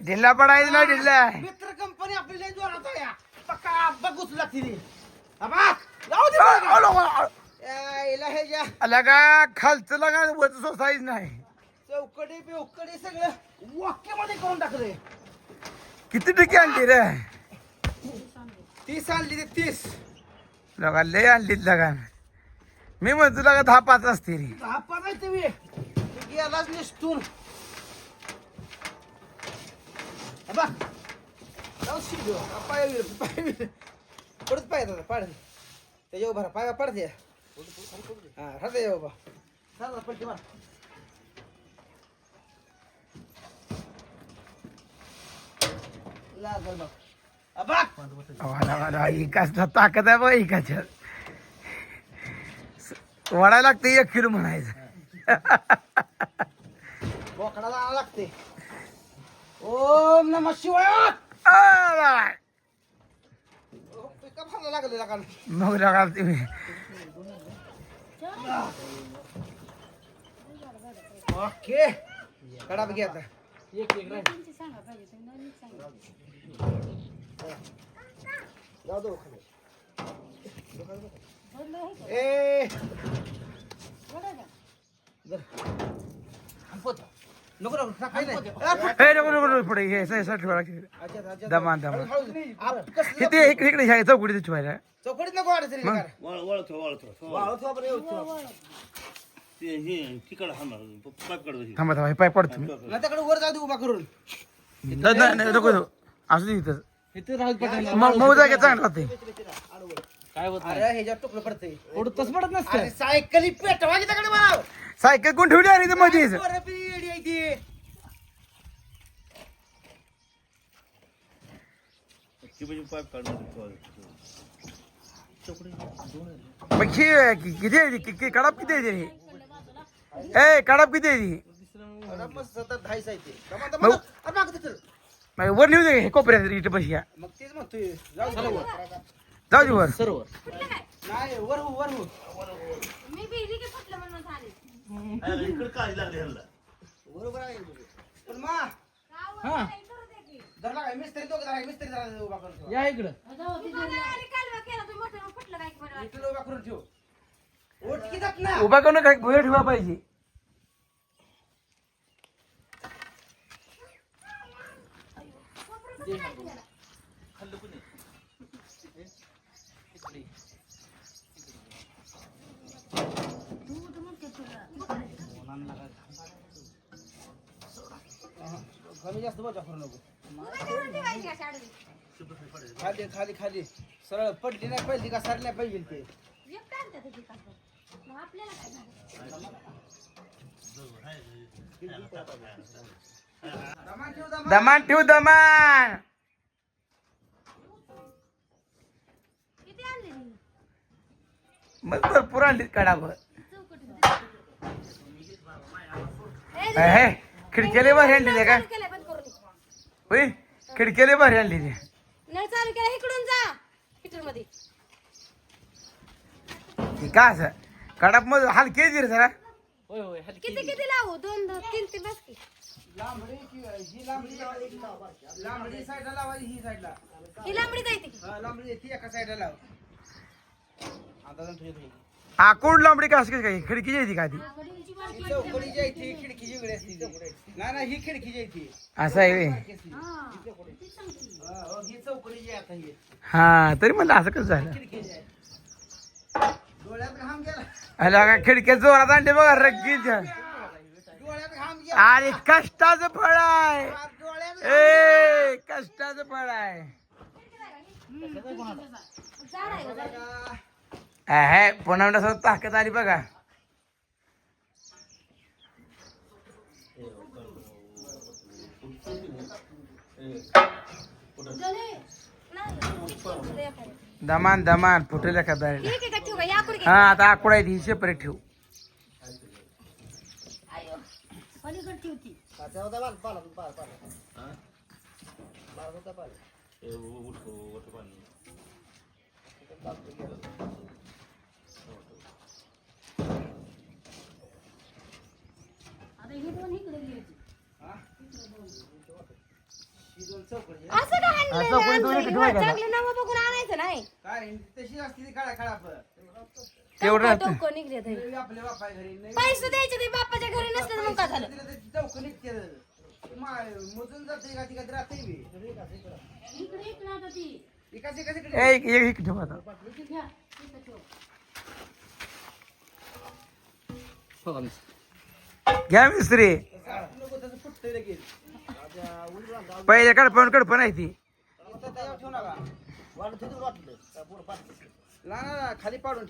ढिल्ला पडायचं ना ढिल्ला. मित्र कंपनी आपली जोरात आहे. या. पक्का बघूच लागते ती अबा, जाऊ दे अ, बघा. Hello, hello. यायला हे ज्या लगा खालचं लगा वरचं सोसायच नाही. चौकडी बिवकडी सगळं वाक्यामध्ये करून टाकलंय किती टक्के आणली रे? तीस आणली ते तीस. लगा लय आणलीत लगा. मी म्हणतो लगा दहा पाच असते रे दहा पाच आहे तुम्ही. गेलाच निसटून अबा जाऊ शिजू पाय पाय. पडत पाय दादा पाड त्याच्या उभा पाय पडते हा राहते उभा पडते अबा एकाच ताकद आहे एकाच्या वडायला लागते एक किलो म्हणायचं बोकडाला लागते ओम नम शिवाय. लागलेला का मग लगा तुम्ही. ओके. कडा बघ आता. एक एक राहील जाऊ दो ए. पोत. नको नको खा- खाई नाही. आ, फुट. हे नको नको नको पुढे हे असं- असं ठेवा लागते. अच्छा, अच्छा. दमान, दमान. हळू- हळू. आप कसलं इथे इकडे इकडे ह्या चौकडी ठेवायला चौकडीत नको वाढत रे मग? लेकरं. वळ वळतो वळतो वाळू थोपा रे, थोपा. ते हे तिकड हा पाईप काढतो थांबा थांबा हे पाय पडतो मी नाही त्याकडे वर जाऊ दे उभा करून नाही, नाही, नाही, नको नको. असू दे इथं मऊ जागे चांगलं राहते काय होत अरे ह्याच्यावर तुकडं पडतंय तसं पडत नसतं सायकली पेटवा की त्याकडे मला सायकल कोण ठेवली आणि इथं मध्येच पोरं बी येडी आहे ती. ती म्हणजे पाईप काढून मग हे कि- किती आहे ती? कि- कि- कडाप किती आहे ती? ए कडाप किती आहे ती? मस्त सतत आहे ते. दमा- दमा- भाऊ. अरे मागं तिथं. मग वर नेऊ दे हे कोपऱ्यात इथं बस या मग तेच म्हणतोय जाऊ दे वर. जाऊ दे वर नाही वर हो वर हो मी बिली की फुटलं म्हणून झाले इकडे काय लागले ह्याला बरोबर आहे पण मा धरला काय? मिस्त्री दोघं धरा मिस्त्री जरा उभा करून ठेवा. बरं इकडे. उभा करून ठेव. ओट की जात ना. उभा करून काय भुया ठेवा पाहिजे. कमी जास्त बचा करू नको. खाली खाली खाली सरळ पडली नाही पाहिजे का सरल्या पाहिजे ते? दमान ठेव दमान. आणले? मग भरपूर आणलीत कडावर चौकटीत. ए, हे खिडक्याले भारी आणली ते का चालू केलंय, बंद करून दे. होय? खिडक्याले भारी आणली ते. नळ चालू केला. इकडून जा. हिटरमध्ये. हे का असं? कडाप मग हलके रे जरा. किती किती लावू? दोन दोन तीन तीन बस की. लांबडी की- ही लांबडी लांबडी साईडला लावायची ही साईडला. ही लांबडी हा, लांबडी ती एका साईडला लाव. आता तुझ्या. आकोड लांबडी का असं काय खिडकी येते का ती ही चौकडी जी आहे ती खिडकीची असते ती. नाही नाही ही खिडकी जी आहे ती. असं आहे व्हय. हा, हो, ही चौकडी जी आहे आता ही हा तरी म्हणलं असं कसं झालं? डोळ्यात घाम गेला अला का खिडक्या जोरात आणली बघा रग्गीच डोळ्यात घाम गेला आणि कष्टाचं फळ आहे. डोळ्यात ए कष्टाचं फळ आहे. झाड आहे का? आहे पुन्हा ताकद आली बघा. दमान दमान फुटेल घे. हा आता आकुडा आहे ती सेपरेट ठेवू आयो. पलीकडे ठेवती पाचा होता बाल, पाला, पाला, पाला. बाल होता पाला. आता हे दोन इकडे घ्यायची हा? दोन चौकडी असं काय हा, दोन्ही? चांगलं नावं बघून आणायचं नाही. काय तशी असते ती काळा काळा पण. तेवढं निघले तरी आपल्या बापाय घरी नाही पैसे द्यायचे ते बापाच्या घरी नसते तर मग काय झालं? चौक निघते मा- मोजून जाते का ती. का राहते. एकाच ए, एक एक एक ठेव आता. इथं ठेव. घ्या मिस्त्री. पहिले कडपण कडपण आहे ती. इथं त्याच्यावर ठेवू नका ना ना, ना, खाली पाडून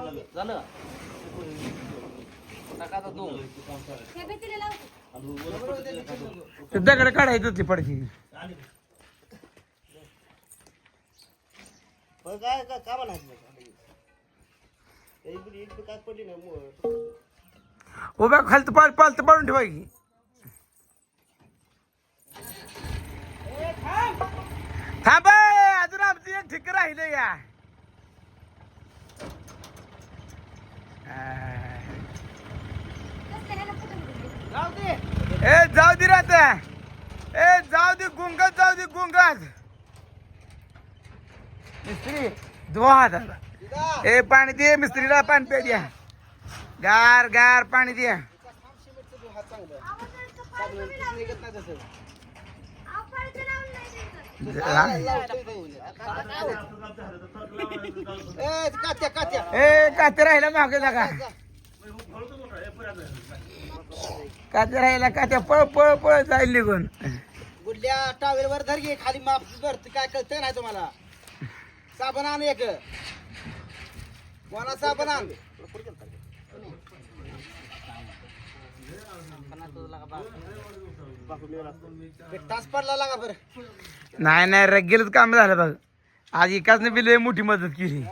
लागलं. झालं. ते खाली. ते. दगड काढायचं ती काय मग उभ्या खालत पाल पालत पाडून ठेवा की. थांब ए, अजून आमची एक ठिक राहिले या कसं ह्याला कुठं गेले? जाऊ दे ए जाऊ दे रात ए जाऊ दे गुंगत जाऊ दे गुंगत. मिस्त्री धुवा हाताला. ए पाणी दे मिस्त्रीला पाणी पे द्या. गार गार पाणी द्या. ए, कात्या कात्या. ए काते राहिला मागे लागा काते राहिला कात्या पळ पळ पळ जाईल निघून. गुडल्या टावेल वर धर घे खाली माप भर काय कळतंय नाही तुम्हाला? साबण आण एक. कोणा साबण आण? तास पडला लागा बरं. नाही नाही रगेलच काम झालं बघ. आज एकाच बिल मोठी मदत केली.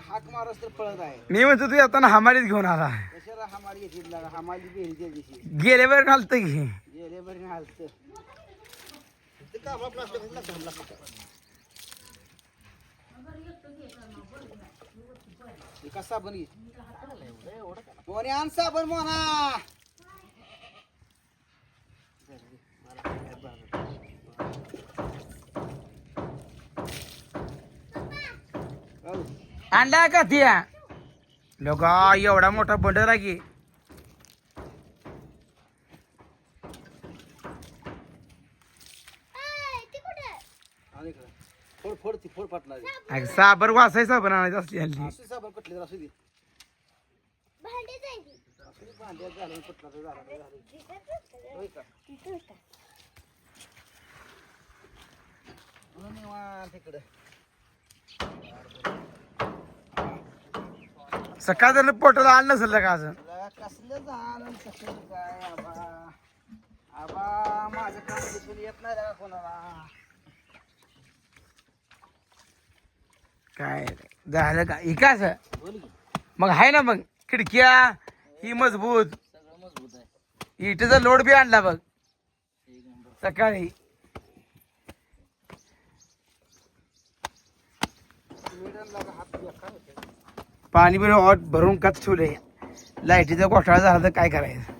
हाक मारस तर पळत आहे. मी म्हणतो तू येताना हमालीच घेऊन आला कशाला हमाली घेतली लागा? हमाली बेरी त्या दिवशी गेले बरं घालतं की? गेले बरी हालत ते काम आपलं असलं की लागतं लागतं एका साबण घे मोने आण साबण मोना हो. आणला का त्या लोक एवढा मोठा बंडर आहे की. फोड फोड ती फोड अगं साबर वासाय साबण आणायचं असली हल्ली असू साबण कटले तर असू दे असू दे, भांड्यात झालं कुठला तर झाला तर झालं. होय का? निवांत इकडं. सकाळ जर पोटाला आलं नसेल का अजून कसलं झालं काय आबा? आबा माझं काम दिसून येत नाही का कोणाला? काय झालं का? इकास मग आहे ना मग. खिडक्या ही मजबूत. इटेचा लोड बी आणला बघ. सकाळी. मिडनला हात बेकार होते पाणी बिन ऑट भरून कच ठेवले लाईटीचा घोटाळा झाला तर काय करायचं?